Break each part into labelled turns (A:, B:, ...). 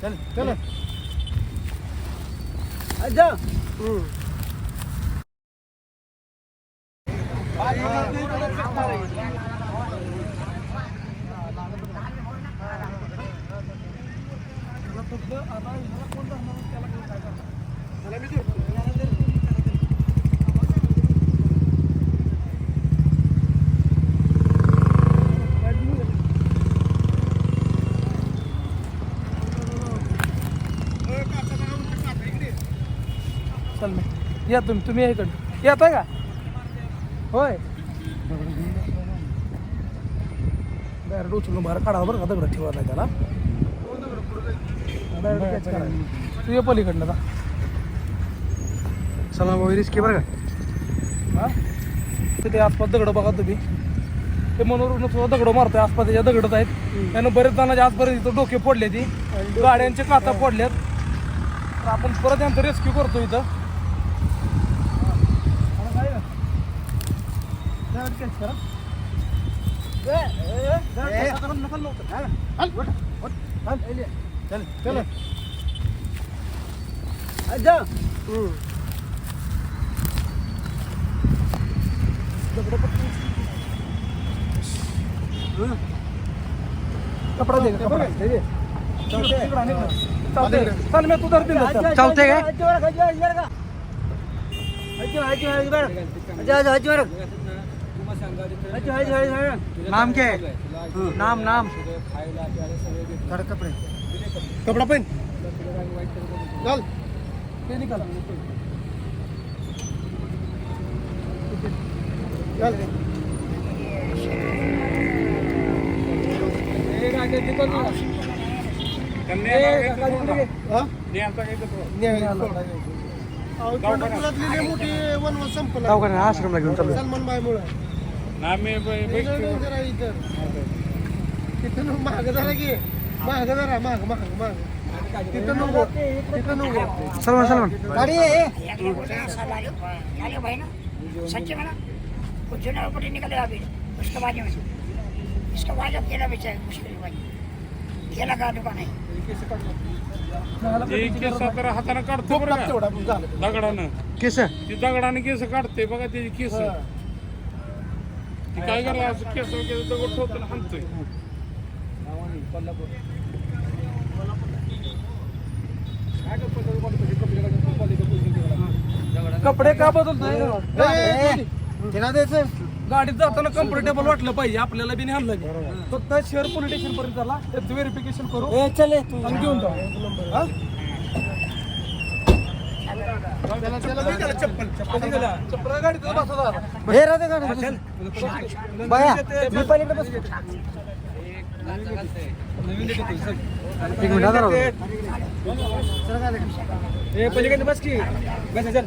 A: चल चल
B: मी. या तुम्ही तुम्ही या इकडं येत आहे का? होय. डायरेक्ट उचलून बाहेर काढा बरं का दगड ठेवा नाही त्याला. करायचं. तू ये पलीकडनं का
A: चला भाऊ रिस्की बरं का?
B: हा? तिथे आसपास दगड बघा तुम्ही. ते मनोरुग्ण सुद्धा दगड मारतोय आसपास त्याच्या दगडच आहेत. त्यानं बरेच जणांच्या आजपर्यंत इथं डोके फोडले ती. गाड्यांचे काचा फोडल्यात. तर आपण परत यांचं रेस्क्यू करतो इथं हा, काय ना? Direct catch करा.
A: चल चल
B: दगडं पटकन. कपडा दे कपडा दे. चल मी तू धरतील
A: चालतंय काय नाम क्या? नाम नाम. कपड़े. कपड़ा पहन चल.
B: ते निकाल.
A: चल. दवाखान्यात आश्रमला घेऊन चालू
C: सलमान मुळे तिथं महाग झाला की महाग जरा महाग महाग महाग तिथं नको तिथं नको
A: सलमान सलमान गाडी आहे
D: अरे भाई ना सच्चे में ना कुछ ना ऊपर निकले अभी उसके बाद में इसका बाद अब केला बेचा है मुश्किल भाई केला का. दुकान है
E: केस तर हाताने काढतो बरं का दगडानं.
A: केस?
E: ती दगडाने केस काढते बघा त्याची केस. ती काय असं केस वगैरे दगड ठेवतो आणि हाणतोय.
B: कपडे का बदलतोय?
A: तिला द्यायचं?
B: गाडीत जाताना कम्फर्टेबल वाटलं पाहिजे आपल्याला बी नाही फक्त शहर पोलीस स्टेशन पर्यंत चला त्याचं व्हेरिफिकेशन करू
A: चले
B: आणि घेऊन जाऊ हा?
A: एक मिनिट
B: बस की बस चल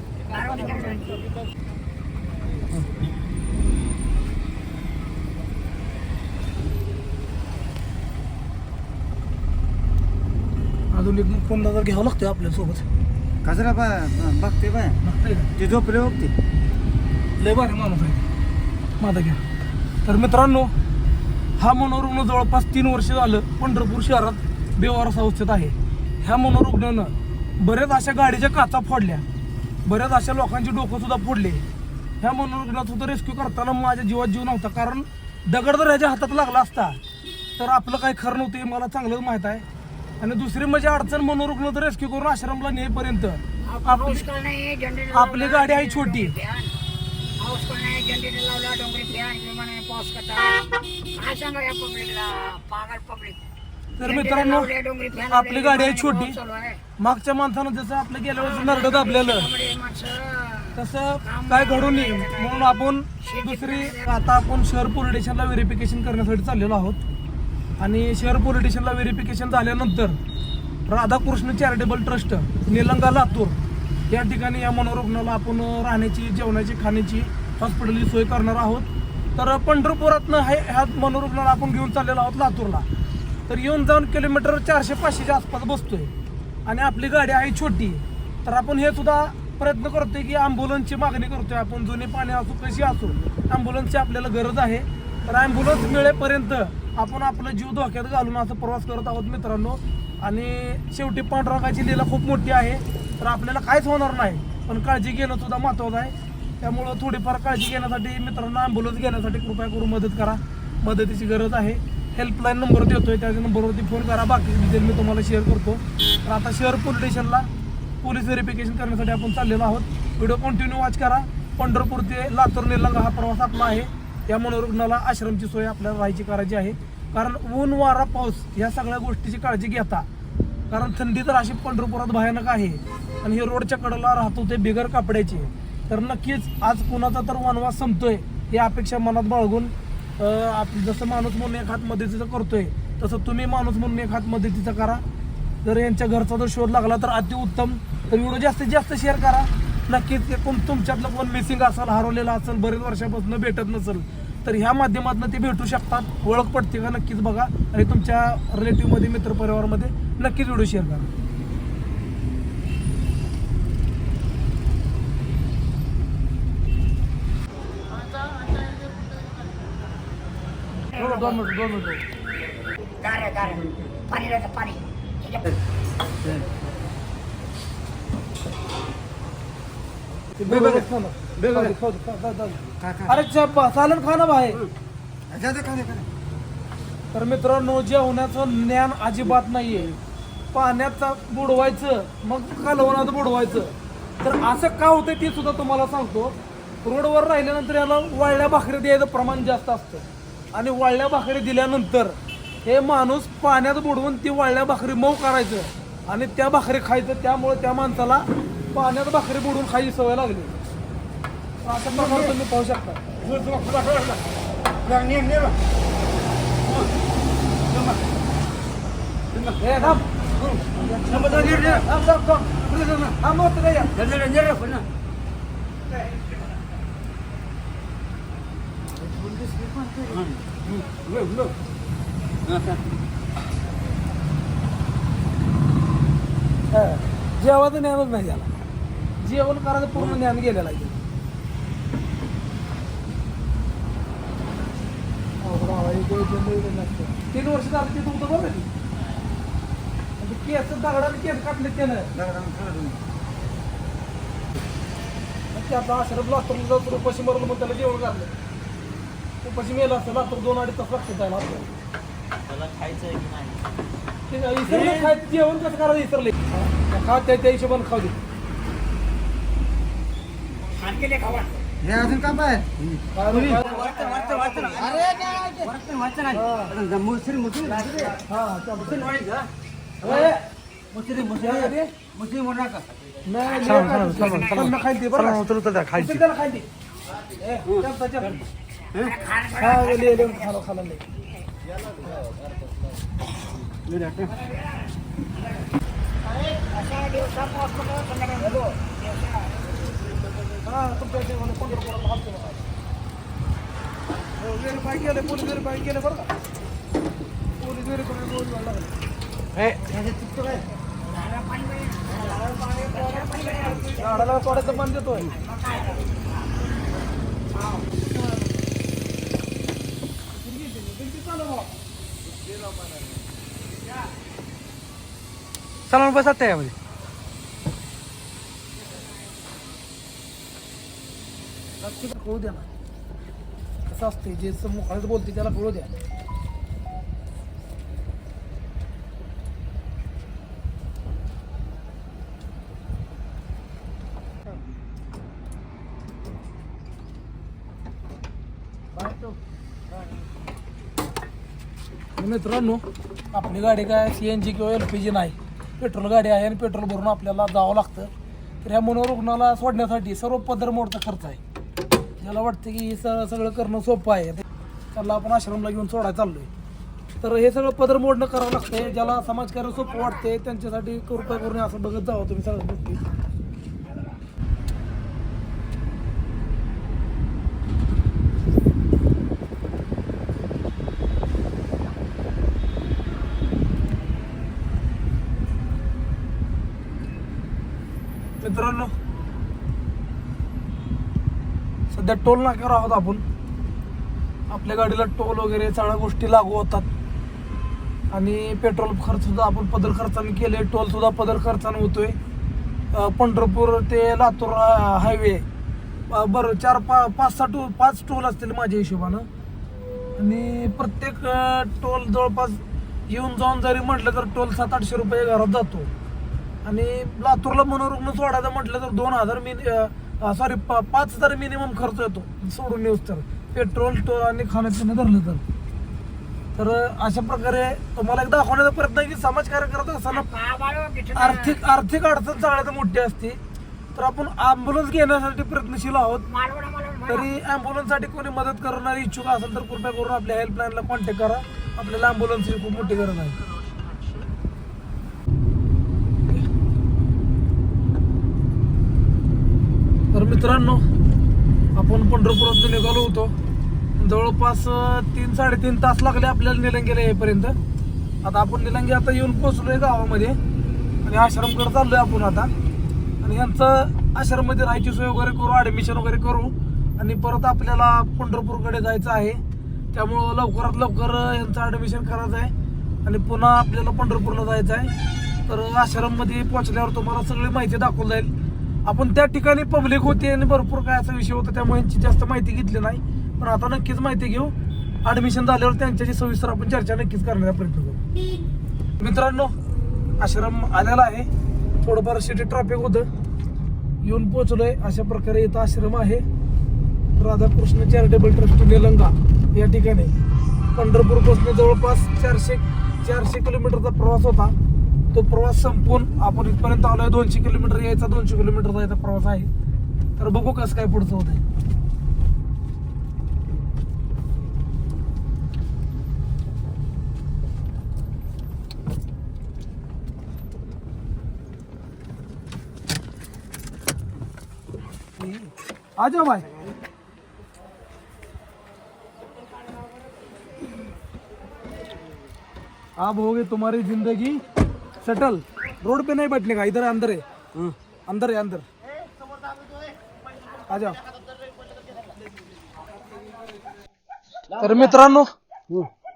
B: फ़ोन जर घ्यावं लागतोय आपल्यासोबत
A: कचरा बाय बघते बाय? ते झोपले बघते.
B: लय भारी माणूस आहे. माझा घ्या. तर मित्रांनो हा मनोरुग्ण जवळपास तीन वर्ष झालं पंढरपूर शहरात बेवारस अवस्थेत आहे. ह्या मनोरुग्णानं बऱ्याच अशा गाडीच्या काचा फोडल्या. बऱ्याच अशा लोकांची डोकं सुद्धा फोडले. ह्या मनोरुग्णात सुद्धा रेस्क्यू करताना माझ्या जीवात जीव नव्हता. कारण दगड जर ह्याच्या हातात लागला असता. तर आपलं काही खरं नव्हतं हे मला चांगलंच माहीत आहे. आणि दुसरी म्हणजे अडचण मनोरुग्ण तर रेस्क्यू करून आश्रमला नेईपर्यंत. आपली आपली गाडी आहे छोटी. तर मित्रांनो आपली गाडी आहे छोटी. मागच्या माणसानं जसं आपलं गेल्या वेळेस नरड दाबलेलं तसं काय घडू नये म्हणून आपण दुसरी आता आपण शहर पोलीस स्टेशनला व्हेरिफिकेशन करण्यासाठी चाललेलो आहोत. आणि शहर पोलीस स्टेशनला व्हेरिफिकेशन झाल्यानंतर राधाकृष्ण चॅरिटेबल ट्रस्ट निलंगा लातूर या ठिकाणी या मनोरुग्णाला आपण राहण्याची जेवणाची खाण्याची हॉस्पिटलची सोय करणार आहोत. तर पंढरपुरातनं हे ह्या मनोरुग्णाला आपण घेऊन चाललेलो आहोत लातूरला. तर येऊन जाऊन किलोमीटर चारशे पाचशेच्या आसपास बसतोय. आणि आपली गाडी आहे छोटी. तर आपण हे सुद्धा प्रयत्न करतोय की ॲम्ब्युलन्सची मागणी करतोय आपण. जुने पाणी असो कशी असो ॲम्ब्युलन्सची आपल्याला गरज आहे. तर ॲम्ब्युलन्स मिळेपर्यंत आपण आपला जीव धोक्यात घालून असं प्रवास करत आहोत मित्रांनो. आणि शेवटी पांडुरंगाची लीला खूप मोठी आहे. तर आपल्याला काहीच होणार नाही पण काळजी घेणं सुद्धा महत्त्वाचं आहे. त्यामुळं थोडीफार काळजी घेण्यासाठी मित्रांनो ॲम्ब्युलन्स घेण्यासाठी कृपया करून मदत करा. मदतीची गरज आहे. हेल्पलाईन नंबर देतोय त्या नंबरवरती फोन करा. बाकी डिटेल मी तुम्हाला शेअर करतो. तर आता शहर पोलीस स्टेशनला पोलीस व्हेरिफिकेशन करण्यासाठी आपण चाललेलो आहोत. व्हिडिओ कंटिन्यू वॉच करा. पंढरपूर ते लातूर निलंगा हा प्रवास आपला आहे. या मनोरुग्णाला आश्रमची सोय आपल्याला राहायची करायची आहे. कारण ऊन वारा पाऊस या सगळ्या गोष्टीची काळजी घेता. कारण थंडी तर अशी पंढरपुरात भयानक आहे. आणि हे रोडच्या कडेला राहतो ते बिगर कापड्याचे. तर नक्कीच आज कुणाचा तर वनवास संपतोय ही अपेक्षा मनात बाळगून आप जसं माणूस म्हणून एक हात मदतीचं करतोय तसं तुम्ही माणूस म्हणून एक हात मदतीचं करा. जर यांच्या घरचा जर शोध लागला तर अतिउत्तम. तर व्हिडिओ जास्तीत जास्त शेअर करा. नक्कीच कोण तुमच्यातलं कोण मिसिंग असेल हरवलेलं असेल बरेच वर्षापासून भेटत नसेल तर ह्या माध्यमातून ते भेटू शकतात. ओळख पडते का? नक्कीच बघा. आणि तुमच्या रिलेटिव्हमध्ये मित्रपरिवारामध्ये नक्कीच व्हिडिओ शेअर करा. दोन दोन
D: पाणी
B: अरे चालन खा ना भाई तर मित्रांनो जेवणाचं ज्ञान अजिबात नाहीये. पाण्याचा बुडवायचं मग कालवणात बुडवायचं. तर असं का होतं ते सुद्धा तुम्हाला सांगतो. रोडवर राहिल्यानंतर याला वाळल्या भाकरी द्यायचं प्रमाण जास्त असतं. आणि वाळल्या भाकरी दिल्यानंतर हे माणूस पाण्यात बुडवून ती वाळल्या भाकरी मऊ करायचं आणि त्या भाकरी खायचं. त्यामुळे त्या माणसाला पाण्यात भाकरी बुडून खायची सवय लागली अशा प्रकारे तुम्ही पाहू शकता हे थांब. काय या? जेवायचं ज्ञानच नाही त्याला जेवण करायचं पूर्ण ज्ञान गेलेलं आहे. आहे, हे. तीन वर्ष झालं ते तुमचं बघा की. ते केस दगडाने केस कापले त्यानं. ते आता आश्रम लातूर जाऊन उपाशी मरलं मग त्याला जेवण घातलं. उपाशी मेलं असतं लातूर दोन अडीच तास लागतं त्याला. ते काय इसरलं खायचं जेवण कसं करायचं इसरले खा त्या त्या हिशोबाने खाऊ दे.
D: आणखी लय खावा
A: हे अजून का पाय मुसरी मुसरी
B: हा चालतं. ए,
A: मुसरी
B: यामध्ये?
A: मुसरी म्हणा का
B: नाही, नाही, काय- खाल्लं खायला दे बरं का? उचल त्याला खायला दे. ए, चल, चल, चल. हा, ले, ले, खाला, खाला, ले.
D: अशा दिवसात हॉस्पिटल संध्याकाळी
B: हा, तुमच्या इथे मला हात केला. हो, केलं, पोलीस verify केलं बरं का? पोलीस verify रोज व्हायला लागले. झाडाला तोडायचं बंद देतोय
A: चला बस आता यामध्ये
B: कळू द्या ना. कसं असते जे मुखात बोलते त्याला कळू द्या. मित्रांनो आपली गाडी काय सी एन जी किंवा एल पी जी नाही. पेट्रोल गाडी आहे आणि पेट्रोल भरून आपल्याला जावं लागतं. तर या मनोरुग्णाला सोडण्यासाठी सर्व पदर मोडचा खर्च आहे. ज्याला वाटतं की हे स- सगळं करणं सोपं आहे. त्याला आपण आश्रमला घेऊन सोडायला चाललोय. तर हे सगळं पदर मोडणं करावं लागतंय. ज्याला समाजकार्य सोपं वाटते त्यांच्यासाठी कृपया करून असं बघत जावं तुम्ही सगळ्या गोष्टी. मित्रांनो सध्या टोल नाक्यावर आहोत आपण. आपल्या गाडीला टोल वगैरे सगळ्या गोष्टी लागू होतात. आणि पेट्रोल खर्चसुद्धा आपण पदर खर्चाने केले टोलसुद्धा पदर खर्चाने होतोय. पंढरपूर ते लातूर हायवे बरं चार पा पाच सहा टोल पाच टोल असतील माझ्या हिशोबानं. आणि प्रत्येक टोल जवळपास येऊन जाऊन जरी म्हटलं तर टोल सात आठशे रुपये घरात जातो. आणि लातूरला मनोरुग्ण सोडायचं म्हटलं तर दोन हजार मी सॉरी पाच हजार मिनिमम खर्च येतो. सोडून येऊस तर. पेट्रोल टोल आणि खाण्यापिणं धरलं तर. तर अशा प्रकारे तुम्हाला एक दाखवण्याचा प्रयत्न आहे की समाजकार्य करत असताना आर्थिक आर्थिक अडचण सगळ्यात मोठी असते. तर आपण अँब्युलन्स घेण्यासाठी प्रयत्नशील आहोत. तरी ॲम्ब्युलन्ससाठी कोणी मदत करणारी इच्छुक असेल तर कृपया करून आपल्या हेल्पलाईनला कॉन्टॅक्ट करा. आपल्याला ॲम्ब्युलन्सची खूप मोठी गरज आहे तर मित्रांनो आपण पंढरपुरातून निघालो होतो. जवळपास तीन साडेतीन तास लागले आपल्याला निलंगेला येईपर्यंत. आता आपण निलंगे आता येऊन पोचलोय गावामध्ये. आणि आश्रमकडे चाललोय आपण आता. आणि यांचं आश्रममध्ये राहायची सोय वगैरे करू ॲडमिशन वगैरे करू. आणि परत आपल्याला पंढरपूरकडे जायचं आहे. त्यामुळं लवकरात लवकर यांचं ॲडमिशन करायचं आहे. आणि पुन्हा आपल्याला पंढरपूरला जायचं आहे. तर आश्रममध्ये पोचल्यावर तुम्हाला सगळी माहिती दाखवून जाईल. आपण त्या ठिकाणी पब्लिक होती आणि भरपूर काय असा विषय होता त्यामुळे यांची जास्त माहिती घेतली नाही. पण आता नक्कीच माहिती घेऊ. ॲडमिशन झाल्यावर त्यांच्याशी सविस्तर आपण चर्चा नक्कीच करण्याचा प्रयत्न करू. मित्रांनो आश्रम आलेला आहे. थोडंफार सिटी ट्रॅफिक होतं. येऊन पोहोचलोय. अशा प्रकारे इथं आश्रम आहे. राधाकृष्ण चॅरिटेबल ट्रस्ट निलंगा या ठिकाणी. पंढरपूरपासून जवळपास चारशे चारशे किलोमीटरचा प्रवास होता. तो प्रवास संपून आपण इथपर्यंत आलोय. दोनशे किलोमीटर यायचा दोनशे किलोमीटर जायचा प्रवास आहे. तर बघू कसं काय पुढचं होतंय. आ जाओ भाई. अब होगी तुम्हारी जिंदगी. सेटल. रोड पे नहीं बैठने का? इधर अंदर है अंदर है अंदर. आ जाओ तर मित्रांनो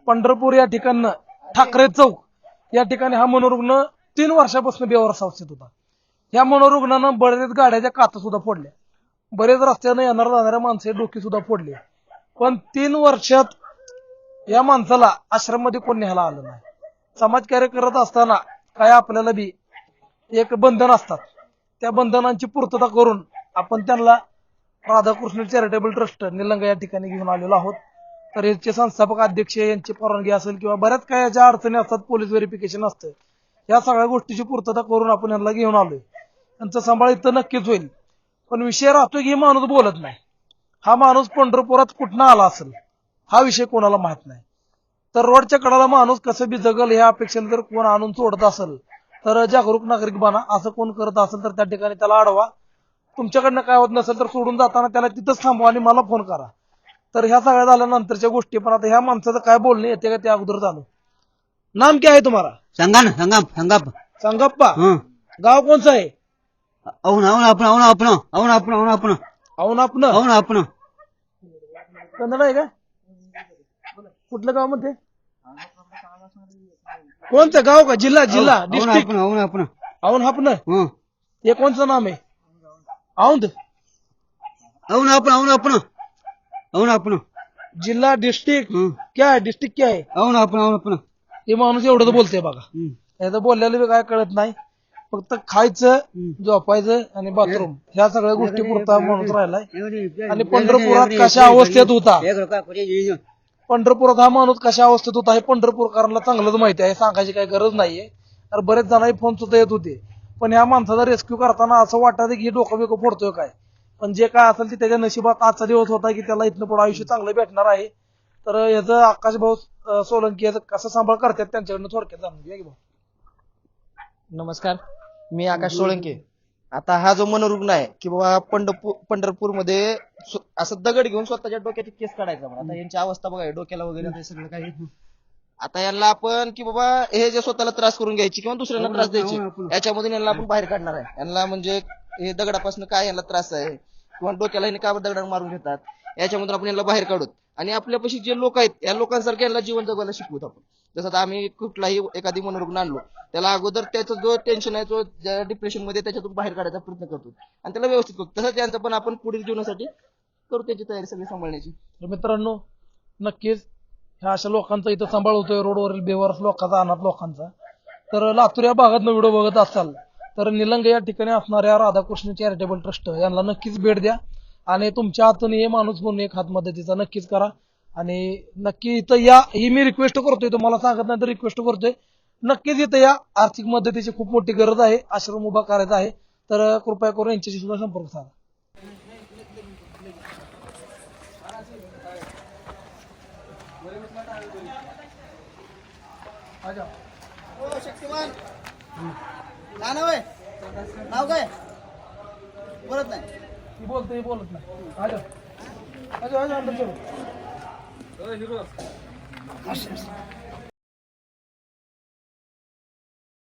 B: पंढरपूर या ठिकाणं ठाकरे चौक या ठिकाणी हा मनोरुग्ण तीन वर्षापासून बेवारस अवस्थेत होता. या मनोरुग्णानं बरेच गाड्याच्या काचा सुद्धा फोडल्या. बरेच रस्त्यानं येणाऱ्या जाणाऱ्या माणसे डोकी सुद्धा फोडली. पण तीन वर्षात या माणसाला आश्रममध्ये कोण न्यायला आलं नाही? समाजकार्य करत असताना काय आपल्याला बी एक बंधन असतात. त्या बंधनांची पूर्तता करून आपण त्यांना राधाकृष्ण चॅरिटेबल ट्रस्ट निलंग या ठिकाणी घेऊन आलेलो आहोत. तर याचे संस्थापक अध्यक्ष यांची परवानगी असेल किंवा बऱ्याच काय याच्या अडचणी असतात पोलीस व्हेरिफिकेशन असतं. या सगळ्या गोष्टीची पूर्तता करून आपण यांना घेऊन आलोय. त्यांचा सांभाळ इथं नक्कीच होईल. पण विषय राहतो की हे माणूस बोलत नाही. हा माणूस पंढरपुरात कुठनं आला असेल? हा विषय कोणाला माहीत नाही. तर रोडच्या कडाला माणूस कसं बी जगल ह्या अपेक्षेने जर कोण आणून सोडत असेल तर जागरूक नागरिक बना. असं कोण करत असेल तर त्या ठिकाणी त्याला अडवा तुमच्याकडनं काय होत नसेल तर सोडून जाताना त्याला तिथंच थांबवा आणि मला फोन करा. तर ह्या सगळ्या झाल्यानंतरच्या गोष्टी पण आता ह्या माणसाचं काय बोलणे येते का त्या अगोदर झालं नाम क्या आहे तुम्हाला?
A: सांगा ना सांगा सांगा.
B: सांगप्पा. गाव कोणचं आहे?
A: औन औन आपण औन आपण औन आपण औन आपण.
B: औन आपण.
A: औन आपण.
B: कन्नड आहे का? कुठलं गाव म्हणते? कोणतं गाव का जिल्हा जिल्हा डिस्ट्रिक्ट
A: औन आपण
B: औन हापन
A: हे
B: कोणचं नाम आहे औंध
A: औन आपण औन आपण औन आपण
B: जिल्हा डिस्ट्रिक्ट क्या आहे डिस्ट्रिक्ट क्या आहे
A: औन आपण औन आपण
B: हे माणूस एवढं बोलते बोलतोय बघा
A: नाही
B: तर बोलल्याला बी काय कळत नाही फक्त खायचं झोपायचं आणि बाथरूम ह्या सगळ्या गोष्टी पुरता माणूस राहिलाय आणि पंढरपुरात कशा अवस्थेत होता पंढरपुरात हा माणूस कशा अवस्थेत होता हे पंढरपूरकरांना चांगलंच माहिती आहे सांगायची काही गरज नाहीये. तर बरेच जणांनी फोन सुद्धा येत होते. पण ह्या माणसाचा रेस्क्यू करताना असं वाटतं की डोकं बिकं फोडतोय काय? पण जे काय असेल ते त्याच्या नशिबात आजचा दिवस होता की त्याला इथनं पुढे आयुष्य चांगलं भेटणार आहे. तर याचं आकाश भाऊ सोलंकी याचं कसं सांभाळ करतात त्यांच्याकडनं थोडक्यात जाणून घ्या की भाऊ.
C: नमस्कार. मी आकाश सोळंके आता हा जो मनोरुग्ण आहे की बाबा पंढरपूर पंढरपूरमध्ये स्व- असं दगड घेऊन स्वतःच्या डोक्याची केस काढायचा म्हणा. आता यांची अवस्था बघा हे डोक्याला वगैरे हे सगळं काही. आता यांना आपण की बाबा हे जे स्वतःला त्रास करून घ्यायची किंवा दुसऱ्यांना त्रास द्यायची याच्यामधून यांना आपण बाहेर काढणार आहे. यांना म्हणजे हे दगडापासून काय यांना त्रास आहे किंवा डोक्याला हे का दगड मारून घेतात याच्यामधून आपण यांना बाहेर काढू आणि आपल्यापाशी जे लोक आहेत या लोकांसारखे यांना जीवन जगायला शिकवत आपण. जसं आता आम्ही कुठलाही एखादी मनोरुग्ण आणलो त्याला अगोदर त्याचा जो टेन्शन आहे तो ज्या डिप्रेशनमध्ये त्याच्यातून बाहेर काढायचा प्रयत्न करतो. आणि त्याला व्यवस्थित करतो. तसंच यांचं पण आपण पुढील जीवनासाठी करू त्याची तयारी सगळी सांभाळण्याची.
B: तर मित्रांनो नक्कीच ह्या अशा लोकांचा इथं सांभाळ होतोय. रोडवरील बेवारस लोकांचा अनाथ लोकांचा. तर लातूर या भागात व्हिडिओ बघत असाल तर निलंग या ठिकाणी असणाऱ्या राधाकृष्ण चॅरिटेबल ट्रस्ट यांना नक्कीच भेट द्या. आणि तुमच्या हातून हे माणूस म्हणून एक हात मदतीचा नक्कीच करा. आणि नक्की इथं या ही मी रिक्वेस्ट करतोय तुम्हाला सांगत नाही तर रिक्वेस्ट करतोय. नक्कीच इथं या आर्थिक मदतीची खूप मोठी गरज आहे आश्रम उभा करायचा आहे. तर कृपया करून यांच्याशी सुद्धा संपर्क साधा.
A: शक्तिमान नाव काय बोलत नाही.
B: बोलते ही बोलत नाही आजा आजा